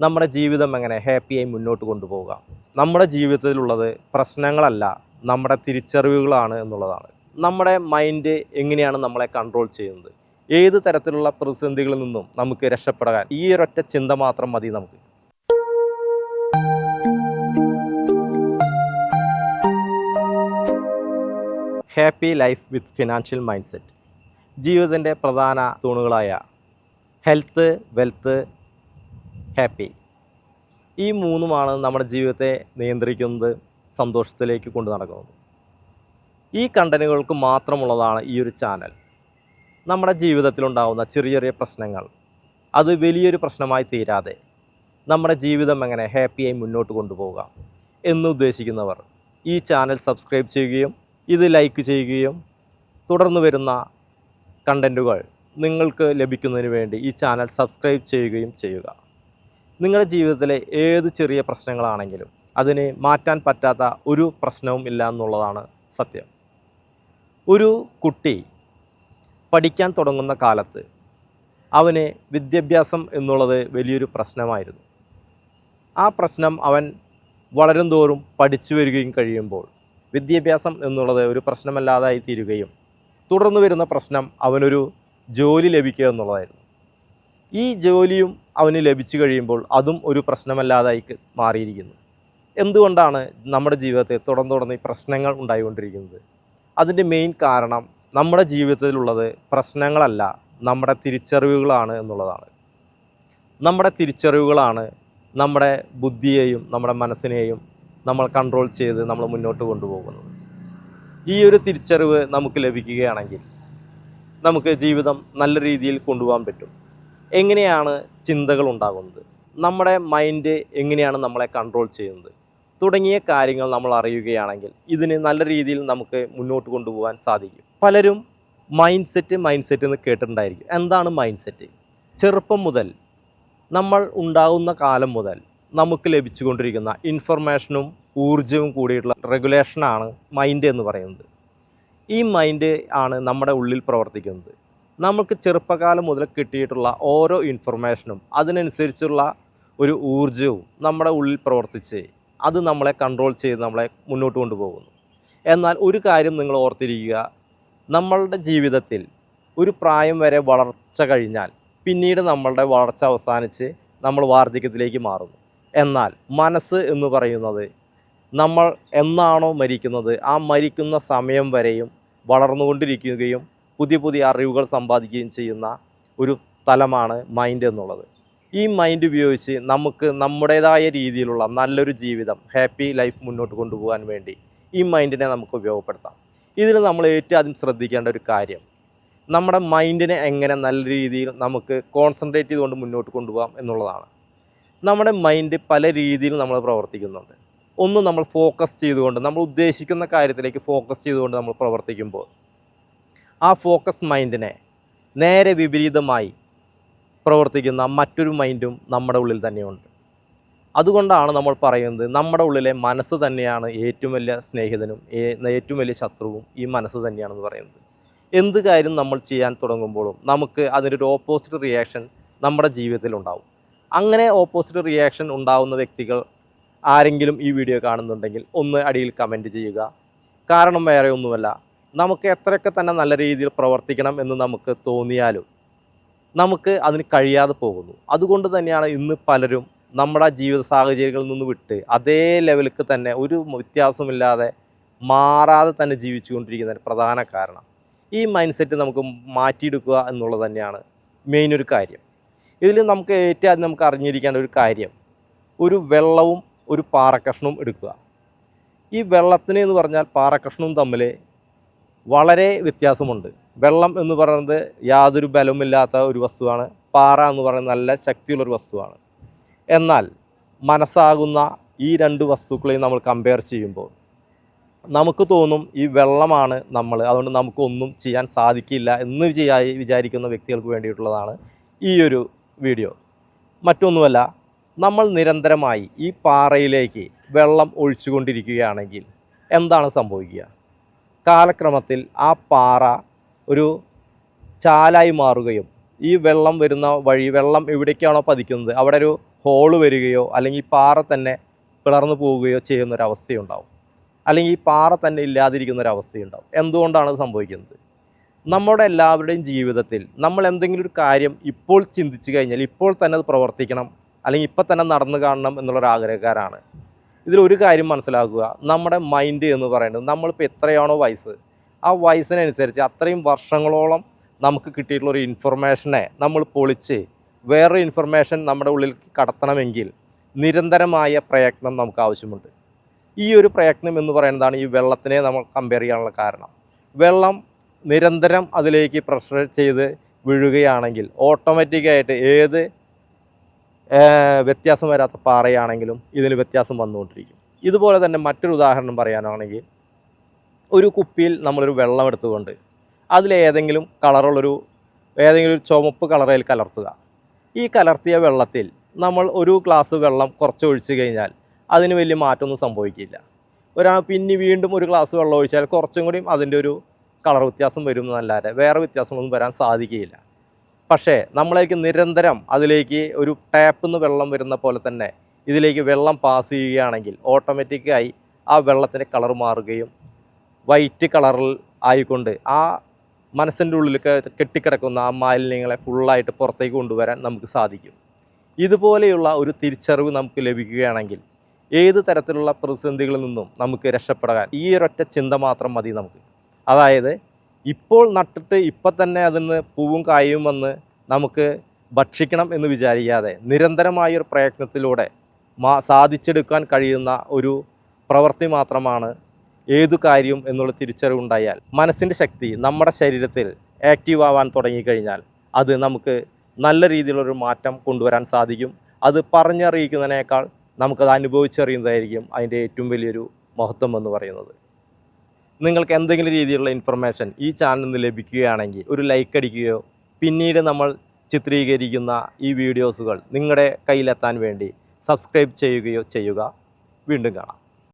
നമ്മുടെ ജീവിതം എങ്ങനെ ഹാപ്പിയായി മുന്നോട്ട് കൊണ്ടുപോകാം നമ്മുടെ ജീവിതത്തിലുള്ളത് പ്രശ്നങ്ങളല്ല നമ്മുടെ തിരിച്ചറിവുകളാണ് എന്നുള്ളതാണ്. നമ്മുടെ മൈൻഡ് എങ്ങനെയാണ് നമ്മളെ കൺട്രോൾ ചെയ്യുന്നത്? ഏത് തരത്തിലുള്ള പ്രതിസന്ധികളിൽ നിന്നും നമുക്ക് രക്ഷപ്പെടാൻ ഈ ഒരൊറ്റ ചിന്ത മാത്രം മതി നമുക്ക്. Happy life with financial mindset ജീവിതത്തിന്റെ പ്രധാന തൂണുകളായ ഹെൽത്ത് വെൽത്ത് ഹാപ്പി. ഈ മൂന്നുമാണ് നമ്മുടെ ജീവിതത്തെ നിയന്ത്രിക്കുന്നത് സന്തോഷത്തിലേക്ക് കൊണ്ടു നടക്കുന്നത്. ഈ കണ്ടനുകൾക്ക് മാത്രമുള്ളതാണ് ഈ ഒരു ചാനൽ. നമ്മുടെ ജീവിതത്തിലുണ്ടാകുന്ന ചെറിയ ചെറിയ പ്രശ്നങ്ങൾ അത് വലിയൊരു പ്രശ്നമായി തീരാതെ നമ്മുടെ ജീവിതം എങ്ങനെ ഹാപ്പിയായി മുന്നോട്ട് കൊണ്ടുപോകാം എന്ന് ഉദ്ദേശിക്കുന്നവർ ഈ ചാനൽ സബ്സ്ക്രൈബ് ചെയ്യുകയും ഇത് ലൈക്ക് ചെയ്യുകയും തുടർന്ന് വരുന്ന കണ്ടന്റുകൾ നിങ്ങൾക്ക് ലഭിക്കുന്നതിന് വേണ്ടി ഈ ചാനൽ സബ്സ്ക്രൈബ് ചെയ്യുകയും ചെയ്യുക. നിങ്ങളുടെ ജീവിതത്തിലെ ഏത് ചെറിയ പ്രശ്നങ്ങളാണെങ്കിലും അതിനെ മാറ്റാൻ പറ്റാത്ത ഒരു പ്രശ്നവും ഇല്ല എന്നുള്ളതാണ് സത്യം. ഒരു കുട്ടി പഠിക്കാൻ തുടങ്ങുന്ന കാലത്ത് അവന് വിദ്യാഭ്യാസം എന്നുള്ളത് വലിയൊരു പ്രശ്നമായിരുന്നു. ആ പ്രശ്നം അവൻ വളരും തോറും പഠിച്ചു വരികയും കഴിയുമ്പോൾ വിദ്യാഭ്യാസം എന്നുള്ളത് ഒരു പ്രശ്നമല്ലാതായി തീരുകയും തുടർന്ന് വരുന്ന പ്രശ്നം അവനൊരു ജോലി ലഭിക്കുക എന്നുള്ളതായിരുന്നു. ഈ ജോലിയും അവന് ലഭിച്ചു കഴിയുമ്പോൾ അതും ഒരു പ്രശ്നമല്ലാതായി മാറിയിരിക്കുന്നു. എന്തുകൊണ്ടാണ് നമ്മുടെ ജീവിതത്തിൽ തുടർന്ന് തുടർന്ന് ഈ പ്രശ്നങ്ങൾ ഉണ്ടായിക്കൊണ്ടിരിക്കുന്നത്? അതിന്റെ മെയിൻ കാരണം നമ്മുടെ ജീവിതത്തിലുള്ളത് പ്രശ്നങ്ങളല്ല നമ്മുടെ തിരിച്ചറിവുകളാണ് എന്നുള്ളതാണ്. നമ്മുടെ തിരിച്ചറിവുകളാണ് നമ്മുടെ ബുദ്ധിയെയും നമ്മുടെ മനസ്സിനെയും നമ്മൾ കൺട്രോൾ ചെയ്ത് നമ്മൾ മുന്നോട്ട് കൊണ്ടുപോകുന്നത്. ഈ ഒരു തിരിച്ചറിവ് നമുക്ക് ലഭിക്കുകയാണെങ്കിൽ നമുക്ക് ജീവിതം നല്ല രീതിയിൽ കൊണ്ടുപോകാൻ പറ്റും. എങ്ങനെയാണ് ചിന്തകൾ ഉണ്ടാകുന്നത്? നമ്മുടെ മൈൻഡ് എങ്ങനെയാണ് നമ്മളെ കൺട്രോൾ ചെയ്യുന്നത്? തുടങ്ങിയ കാര്യങ്ങൾ നമ്മൾ അറിയുകയാണെങ്കിൽ ഇതിന് നല്ല രീതിയിൽ നമുക്ക് മുന്നോട്ട് കൊണ്ടുപോകാൻ സാധിക്കും. പലരും മൈൻഡ് സെറ്റ് മൈൻഡ് സെറ്റ് എന്ന് കേട്ടിട്ടുണ്ടായിരിക്കും. എന്താണ് മൈൻഡ് സെറ്റ് ചെറുപ്പം മുതൽ നമ്മൾ ഉണ്ടാകുന്ന കാലം മുതൽ നമുക്ക് ലഭിച്ചുകൊണ്ടിരിക്കുന്ന ഇൻഫർമേഷനും ഊർജവും കൂടിയിട്ടുള്ള റെഗുലേഷനാണ് മൈൻഡ് എന്ന് പറയുന്നത്. ഈ മൈൻഡ് ആണ് നമ്മുടെ ഉള്ളിൽ പ്രവർത്തിക്കുന്നത്. നമുക്ക് ചെറുപ്പകാലം മുതൽ കിട്ടിയിട്ടുള്ള ഓരോ ഇൻഫർമേഷനും അതിനനുസരിച്ചുള്ള ഒരു ഊർജവും നമ്മുടെ ഉള്ളിൽ പ്രവർത്തിച്ച് അത് നമ്മളെ കൺട്രോൾ ചെയ്ത് നമ്മളെ മുന്നോട്ട് കൊണ്ടുപോകുന്നു. എന്നാൽ ഒരു കാര്യം നിങ്ങൾ ഓർത്തിരിക്കുക. നമ്മളുടെ ജീവിതത്തിൽ ഒരു പ്രായം വരെ വളർച്ച കഴിഞ്ഞാൽ പിന്നീട് നമ്മളുടെ വളർച്ച അവസാനിച്ച് നമ്മൾ വാർദ്ധക്യത്തിലേക്ക് മാറുന്നു. എന്നാൽ മനസ്സ് എന്ന് പറയുന്നത് നമ്മൾ എന്നാണോ മരിക്കുന്നത് ആ മരിക്കുന്ന സമയം വരെയും വളർന്നുകൊണ്ടിരിക്കുകയും പുതിയ പുതിയ അറിവുകൾ സമ്പാദിക്കുകയും ചെയ്യുന്ന ഒരു തലമാണ് മൈൻഡ് എന്നുള്ളത്. ഈ മൈൻഡ് ഉപയോഗിച്ച് നമുക്ക് നമ്മുടേതായ രീതിയിലുള്ള നല്ലൊരു ജീവിതം ഹാപ്പി ലൈഫ് മുന്നോട്ട് കൊണ്ടുപോകാൻ വേണ്ടി ഈ മൈൻഡിനെ നമുക്ക് ഉപയോഗപ്പെടുത്താം. ഇതിൽ നമ്മൾ ഏറ്റവും ആദ്യം ശ്രദ്ധിക്കേണ്ട ഒരു കാര്യം നമ്മുടെ മൈൻഡിനെ എങ്ങനെ നല്ല രീതിയിൽ നമുക്ക് കോൺസെൻട്രേറ്റ് ചെയ്തുകൊണ്ട് മുന്നോട്ട് കൊണ്ടുപോകാം എന്നുള്ളതാണ്. നമ്മുടെ മൈൻഡ് പല രീതിയിൽ നമ്മൾ പ്രവർത്തിക്കുന്നുണ്ട്. ഒന്ന് നമ്മൾ ഫോക്കസ് ചെയ്തുകൊണ്ട് നമ്മൾ ഉദ്ദേശിക്കുന്ന കാര്യത്തിലേക്ക് ഫോക്കസ് ചെയ്തുകൊണ്ട് നമ്മൾ പ്രവർത്തിക്കുമ്പോൾ ആ ഫോക്കസ് മൈൻഡിനെ നേരെ വിപരീതമായി പ്രവർത്തിക്കുന്ന മറ്റൊരു മൈൻഡും നമ്മുടെ ഉള്ളിൽ തന്നെയുണ്ട്. അതുകൊണ്ടാണ് നമ്മൾ പറയുന്നത് നമ്മുടെ ഉള്ളിലെ മനസ്സ് തന്നെയാണ് ഏറ്റവും വലിയ സ്നേഹിതനും ഏറ്റവും വലിയ ശത്രുവും ഈ മനസ്സ് തന്നെയാണെന്ന് പറയുന്നത്. എന്ത് കാര്യം നമ്മൾ ചെയ്യാൻ തുടങ്ങുമ്പോഴും നമുക്ക് അതിനൊരു ഓപ്പോസിറ്റ് റിയാക്ഷൻ നമ്മുടെ ജീവിതത്തിൽ ഉണ്ടാവും. അങ്ങനെ ഓപ്പോസിറ്റ് റിയാക്ഷൻ ഉണ്ടാവുന്ന വ്യക്തികൾ ആരെങ്കിലും ഈ വീഡിയോ കാണുന്നുണ്ടെങ്കിൽ ഒന്ന് അടിയിൽ കമന്റ് ചെയ്യുക. കാരണം വേറെ ഒന്നുമല്ല. നമുക്ക് എത്രയൊക്കെ തന്നെ നല്ല രീതിയിൽ പ്രവർത്തിക്കണം എന്ന് നമുക്ക് തോന്നിയാലും നമുക്ക് അതിന് കഴിയാതെ പോകുന്നു. അതുകൊണ്ട് തന്നെയാണ് ഇന്ന് പലരും നമ്മുടെ ജീവിത സാഹചര്യങ്ങളിൽ നിന്ന് വിട്ട് അതേ ലെവലിലേക്ക് തന്നെ ഒരു വ്യത്യാസമില്ലാതെ മാറാതെ തന്നെ ജീവിച്ചുകൊണ്ടിരിക്കുന്നതിന് പ്രധാന കാരണം. ഈ മൈൻഡ് സെറ്റ് നമുക്ക് മാറ്റിയെടുക്കുക എന്നുള്ളത് തന്നെയാണ് മെയിൻ ഒരു കാര്യം. ഇതിൽ നമുക്ക് ഏറ്റവും ആദ്യം നമുക്ക് അറിഞ്ഞിരിക്കേണ്ട ഒരു കാര്യം ഒരു വെള്ളവും ഒരു പാറക്കഷ്ണവും എടുക്കുക. ഈ വെള്ളത്തിന് എന്ന് പറഞ്ഞാൽ പാറക്കഷ്ണവും തമ്മിൽ വളരെ വ്യത്യാസമുണ്ട്. വെള്ളം എന്ന് പറയുന്നത് യാതൊരു ബലവുമില്ലാത്ത ഒരു വസ്തുവാണ്. പാറ എന്ന് പറയുന്നത് നല്ല ശക്തിയുള്ളൊരു വസ്തുവാണ്. എന്നാൽ മനസ്സാകുന്ന ഈ രണ്ട് വസ്തുക്കളെയും നമ്മൾ കമ്പയർ ചെയ്യുമ്പോൾ നമുക്ക് തോന്നും ഈ വെള്ളമാണ് നമ്മൾ. അതുകൊണ്ട് നമുക്കൊന്നും ചെയ്യാൻ സാധിക്കില്ല എന്ന് വിചാ വിചാരിക്കുന്ന വ്യക്തികൾക്ക് വേണ്ടിയിട്ടുള്ളതാണ് ഈ ഒരു വീഡിയോ മറ്റൊന്നുമല്ല നമ്മൾ നിരന്തരമായി ഈ പാറയിലേക്ക് വെള്ളം ഒഴിച്ചുകൊണ്ടിരിക്കുകയാണെങ്കിൽ എന്താണ് സംഭവിക്കുക? കാലക്രമത്തിൽ ആ പാറ ഒരു ചാലായി മാറുകയും ഈ വെള്ളം വരുന്ന വഴി വെള്ളം എവിടേക്കാണോ പതിക്കുന്നത് അവിടെ ഒരു ഹോൾ വരികയോ അല്ലെങ്കിൽ പാറ തന്നെ പിളർന്നു പോവുകയോ ചെയ്യുന്നൊരവസ്ഥയുണ്ടാവും. അല്ലെങ്കിൽ ഈ പാറ തന്നെ ഇല്ലാതിരിക്കുന്ന ഒരു എന്തുകൊണ്ടാണ് അത് സംഭവിക്കുന്നത്? നമ്മുടെ എല്ലാവരുടെയും ജീവിതത്തിൽ നമ്മൾ എന്തെങ്കിലും ഒരു കാര്യം ഇപ്പോൾ ചിന്തിച്ചു കഴിഞ്ഞാൽ ഇപ്പോൾ തന്നെ അത് പ്രവർത്തിക്കണം അല്ലെങ്കിൽ ഇപ്പം തന്നെ നടന്നു കാണണം എന്നുള്ളൊരു ആഗ്രഹക്കാരാണ് ഇതിലൊരു കാര്യം മനസ്സിലാക്കുക. നമ്മുടെ മൈൻഡ് എന്ന് പറയുന്നത് നമ്മളിപ്പോൾ എത്രയാണോ വയസ്സ്. ആ വയസ്സിനനുസരിച്ച് അത്രയും വർഷങ്ങളോളം നമുക്ക് കിട്ടിയിട്ടുള്ള ഒരു ഇൻഫർമേഷനെ നമ്മൾ പൊളിച്ച് വേറൊരു ഇൻഫർമേഷൻ നമ്മുടെ ഉള്ളിൽ കടത്തണമെങ്കിൽ നിരന്തരമായ പ്രയത്നം നമുക്ക് ആവശ്യമുണ്ട്. ഈ ഒരു പ്രയത്നം എന്ന് പറയുന്നതാണ് ഈ വെള്ളത്തിനെ നമ്മൾ കമ്പയർ ചെയ്യാനുള്ള കാരണം. വെള്ളം നിരന്തരം അതിലേക്ക് പ്രഷർ ചെയ്ത് വീഴുകയാണെങ്കിൽ ഓട്ടോമാറ്റിക്കായിട്ട് ഏത് വ്യത്യാസം വരാത്ത പാറയാണെങ്കിലും ഇതിന് വ്യത്യാസം വന്നുകൊണ്ടിരിക്കും. ഇതുപോലെ തന്നെ മറ്റൊരു ഉദാഹരണം പറയാനാണെങ്കിൽ ഒരു കുപ്പിയിൽ നമ്മളൊരു വെള്ളം എടുത്തുകൊണ്ട് അതിലേതെങ്കിലും കളറുള്ളൊരു ഏതെങ്കിലും ഒരു ചുവപ്പ് കളറിൽ കലർത്തുക. ഈ കലർത്തിയ വെള്ളത്തിൽ നമ്മൾ ഒരു ഗ്ലാസ് വെള്ളം കുറച്ച് ഒഴിച്ചു കഴിഞ്ഞാൽ അതിന് വലിയ മാറ്റമൊന്നും സംഭവിക്കില്ല. ഒരാൾ പിന്നെ വീണ്ടും ഒരു ഗ്ലാസ് വെള്ളം ഒഴിച്ചാൽ കുറച്ചും കൂടിയും അതിന്റെ ഒരു കളർ വ്യത്യാസം വരും എന്നല്ലാതെ വേറെ വ്യത്യാസങ്ങളൊന്നും വരാൻ സാധിക്കുകയില്ല. പക്ഷേ നമ്മളേക്ക് നിരന്തരം അതിലേക്ക് ഒരു ടാപ്പിൽ നിന്ന് വെള്ളം വരുന്ന പോലെ തന്നെ ഇതിലേക്ക് വെള്ളം പാസ് ചെയ്യുകയാണെങ്കിൽ ഓട്ടോമാറ്റിക്കായി ആ വെള്ളത്തിന്റെ കളർ മാറുകയും വൈറ്റ് കളറിൽ ആയിക്കൊണ്ട് ആ മനസ്സിന്റെ ഉള്ളിൽ കെട്ടിക്കിടക്കുന്ന ആ മാലിന്യങ്ങളെ ഫുള്ളായിട്ട് പുറത്തേക്ക് കൊണ്ടുവരാൻ നമുക്ക് സാധിക്കും. ഇതുപോലെയുള്ള ഒരു തിരിച്ചറിവ് നമുക്ക് ലഭിക്കുകയാണെങ്കിൽ ഏത് തരത്തിലുള്ള പ്രതിസന്ധികളിൽ നിന്നും നമുക്ക് രക്ഷപ്പെടാൻ ഈ ഒരൊറ്റ ചിന്ത മാത്രം മതി നമുക്ക്. അതായത് ഇപ്പോൾ നട്ടിട്ട് ഇപ്പം തന്നെ അതിന് പൂവും കായും വന്ന് നമുക്ക് ഭക്ഷിക്കണം എന്ന് വിചാരിക്കാതെ നിരന്തരമായ ഒരു പ്രയത്നത്തിലൂടെ മാ സാധിച്ചെടുക്കാൻ കഴിയുന്ന ഒരു പ്രവൃത്തി മാത്രമാണ് ഏതു കാര്യം എന്നുള്ള തിരിച്ചറിവുണ്ടായാൽ മനസ്സിന്റെ ശക്തി നമ്മുടെ ശരീരത്തിൽ ആക്റ്റീവ് ആവാൻ തുടങ്ങിക്കഴിഞ്ഞാൽ അത് നമുക്ക് നല്ല രീതിയിലുള്ളൊരു മാറ്റം കൊണ്ടുവരാൻ സാധിക്കും. അത് പറഞ്ഞറിയിക്കുന്നതിനേക്കാൾ നമുക്കത് അനുഭവിച്ചറിയുന്നതായിരിക്കും അതിന്റെ ഏറ്റവും വലിയൊരു മഹത്വം എന്ന് പറയുന്നത്. നിങ്ങൾക്ക് എന്തെങ്കിലും രീതിയിലുള്ള ഇൻഫർമേഷൻ ഈ ചാനലിൽ നിന്ന് ലഭിക്കുകയാണെങ്കിൽ ഒരു ലൈക്ക് അടിക്കുകയോ പിന്നീട് നമ്മൾ ചിത്രീകരിക്കുന്ന ഈ വീഡിയോസുകൾ നിങ്ങളുടെ കയ്യിലെത്താൻ വേണ്ടി സബ്സ്ക്രൈബ് ചെയ്യുകയോ ചെയ്യുക. വീണ്ടും കാണാം.